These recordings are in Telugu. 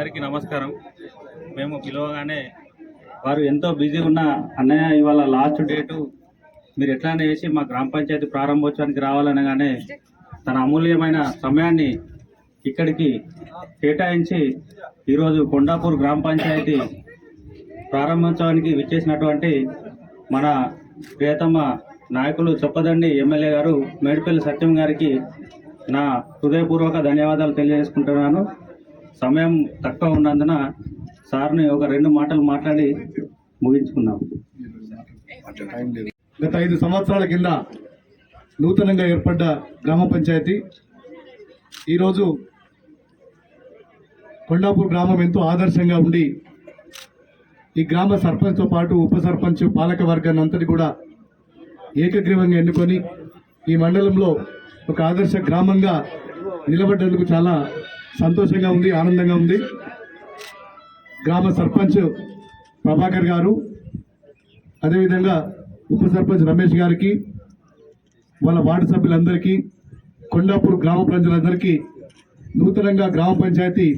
అందరికీ నమస్కారం. మేము పిలవగానే వారు ఎంతో బిజీగా ఉన్న అన్నయ్య ఇవాళ లాస్ట్ డేటు మీరు ఎట్లానే చేసి మా గ్రామ పంచాయతీ ప్రారంభోత్సవానికి రావాలనగానే తన అమూల్యమైన సమయాన్ని ఇక్కడికి కేటాయించి ఈరోజు కొండాపూర్ గ్రామ పంచాయతీ ప్రారంభోత్సవానికి విచ్చేసినటువంటి మన ప్రియతమ నాయకులు చొప్పదండి ఎమ్మెల్యే గారు మేడిపల్లి సత్యం గారికి నా హృదయపూర్వక ధన్యవాదాలు తెలియజేసుకుంటున్నాను. సమయం తక్కువ ఉన్నందున సార్ని ఒక రెండు మాటలు మాట్లాడి ముగించుకుందాం. గత ఐదు సంవత్సరాల కింద నూతనంగా ఏర్పడ్డ గ్రామ పంచాయతీ. ఈరోజు కొండాపూర్ గ్రామం ఎంతో ఆదర్శంగా ఉండి ఈ గ్రామ సర్పంచ్తో పాటు ఉప సర్పంచ్ పాలక వర్గాన్ని అంతటి కూడా ఏకగ్రీవంగా ఎన్నుకొని ఈ మండలంలో ఒక ఆదర్శ గ్రామంగా నిలబడ్డందుకు చాలా సంతోషంగా ఉంది ఆనందంగా ఉంది. గ్రామ సర్పంచ్ ప్రభాకర్ గారు అదేవిధంగా ఉప సర్పంచ్ రమేష్ గారికి వాళ్ళ వార్డు సభ్యులందరికీ కొండాపూర్ గ్రామ ప్రజలందరికీ నూతనంగా గ్రామ పంచాయతీ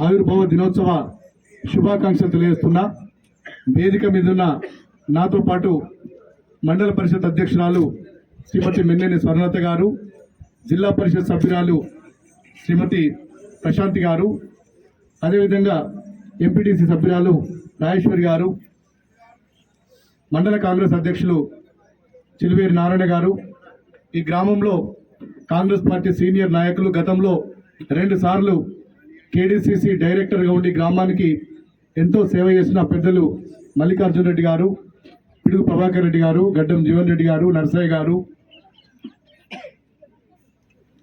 ఆవిర్భావ దినోత్సవ శుభాకాంక్షలు తెలియజేస్తున్నా. వేదిక మీద ఉన్న నాతో పాటు మండల పరిషత్ అధ్యక్షురాలు శ్రీమతి మెన్నేని స్వర్ణత గారు జిల్లా పరిషత్ సభ్యురాలు శ్రీమతి ప్రశాంతి గారు అదేవిధంగా ఎంపీటీసీ సభ్యురాలు రాజేశ్వరి గారు మండల కాంగ్రెస్ అధ్యక్షులు చిలువేరి నారాయణ గారు ఈ గ్రామంలో కాంగ్రెస్ పార్టీ సీనియర్ నాయకులు గతంలో రెండుసార్లు కేడీసీసీ డైరెక్టర్గా ఉండి గ్రామానికి ఎంతో సేవ చేసిన పెద్దలు మల్లికార్జున రెడ్డి గారు పిడుగు ప్రభాకర్ రెడ్డి గారు గడ్డం జీవన్ రెడ్డి గారు నరసయ్య గారు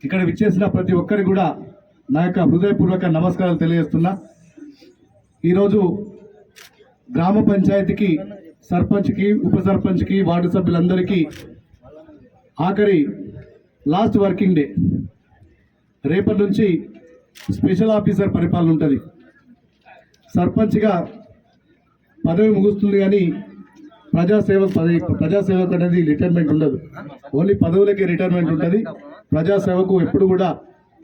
ఇక్కడ విచ్చేసిన ప్రతి ఒక్కరికి కూడా నా యొక్క హృదయపూర్వక నమస్కారాలు తెలియజేస్తున్నా. ఈరోజు గ్రామ పంచాయతీకి సర్పంచ్కి ఉప సర్పంచ్కి వార్డు సభ్యులందరికీ ఆఖరి లాస్ట్ వర్కింగ్ డే. రేపటి నుంచి స్పెషల్ ఆఫీసర్ పరిపాలన ఉంటుంది. సర్పంచ్గా పదవి ముగుస్తుంది కానీ ప్రజాసేవ పదవి ప్రజాసేవకు అనేది రిటైర్మెంట్ ఉండదు. ఓన్లీ పదవులకే రిటైర్మెంట్ ఉంటుంది. ప్రజాసేవకు ఎప్పుడు కూడా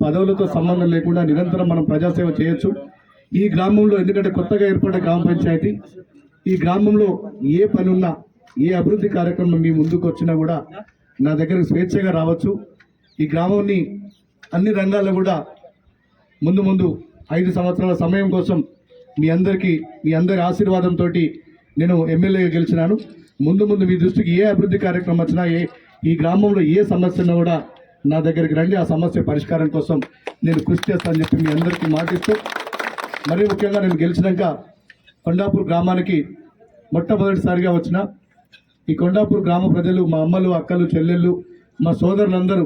పదవులతో సంబంధం లేకుండా నిరంతరం మనం ప్రజాసేవ చేయొచ్చు. ఈ గ్రామంలో ఎందుకంటే కొత్తగా ఏర్పడ్డ గ్రామ పంచాయతీ ఈ గ్రామంలో ఏ పని ఉన్నా ఏ అభివృద్ధి కార్యక్రమం మీ ముందుకు వచ్చినా కూడా నా దగ్గరకు స్వేచ్ఛగా రావచ్చు. ఈ గ్రామాన్ని అన్ని రంగాల్లో కూడా ముందు ముందు ఐదు సంవత్సరాల సమయం కోసం మీ అందరికీ మీ అందరి ఆశీర్వాదంతో నేను ఎమ్మెల్యేగా గెలిచినాను. ముందు ముందు మీ దృష్టికి ఏ అభివృద్ధి కార్యక్రమం వచ్చినా ఏ ఈ గ్రామంలో ఏ సమస్య కూడా నా దగ్గరికి రండి ఆ సమస్య పరిష్కారం కోసం నేను కృషి చేస్తానని చెప్పి మీ అందరికీ మాటిస్తూ మరీ ముఖ్యంగా నేను గెలిచినాక కొండాపూర్ గ్రామానికి మొట్టమొదటిసారిగా వచ్చిన ఈ కొండాపూర్ గ్రామ ప్రజలు మా అమ్మలు అక్కలు చెల్లెళ్ళు మా సోదరులందరూ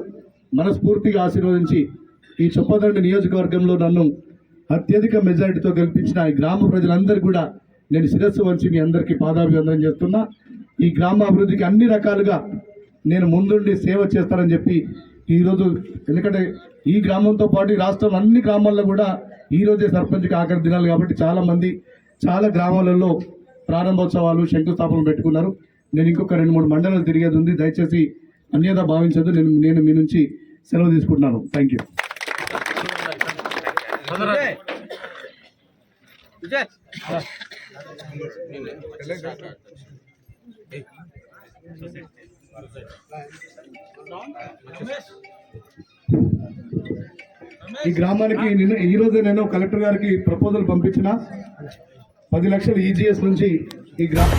మనస్ఫూర్తిగా ఆశీర్వదించి ఈ చొప్పదండి నియోజకవర్గంలో నన్ను అత్యధిక మెజారిటీతో గెలిపించిన ఈ గ్రామ ప్రజలందరూ కూడా నేను శిరస్సు వంచి మీ అందరికీ పాదాభివందనం చేస్తున్నా. ఈ గ్రామ అభివృద్ధికి అన్ని రకాలుగా నేను ముందుండి సేవ చేస్తానని చెప్పి ఈరోజు ఎందుకంటే ఈ గ్రామంతో పాటు రాష్ట్రంలో రాష్ట్రం అన్ని గ్రామాల్లో కూడా ఈరోజే సర్పంచ్కి ఆఖరి దినాలు కాబట్టి చాలామంది చాలా గ్రామాలలో ప్రారంభోత్సవాలు శంకుస్థాపనలు పెట్టుకున్నారు. నేను ఇంకొక రెండు మూడు మండలాలు తిరిగేది ఉంది. దయచేసి అన్యదా భావించదు నేను నేను మీ నుంచి సెలవు తీసుకుంటున్నాను. థ్యాంక్ యూ ఈ గ్రామానికి నిన్న ఈ రోజే నేను కలెక్టర్ గారికి ప్రపోజల్ పంపించిన. పది లక్షలు ఈజీఎస్ నుంచి ఈ గ్రామ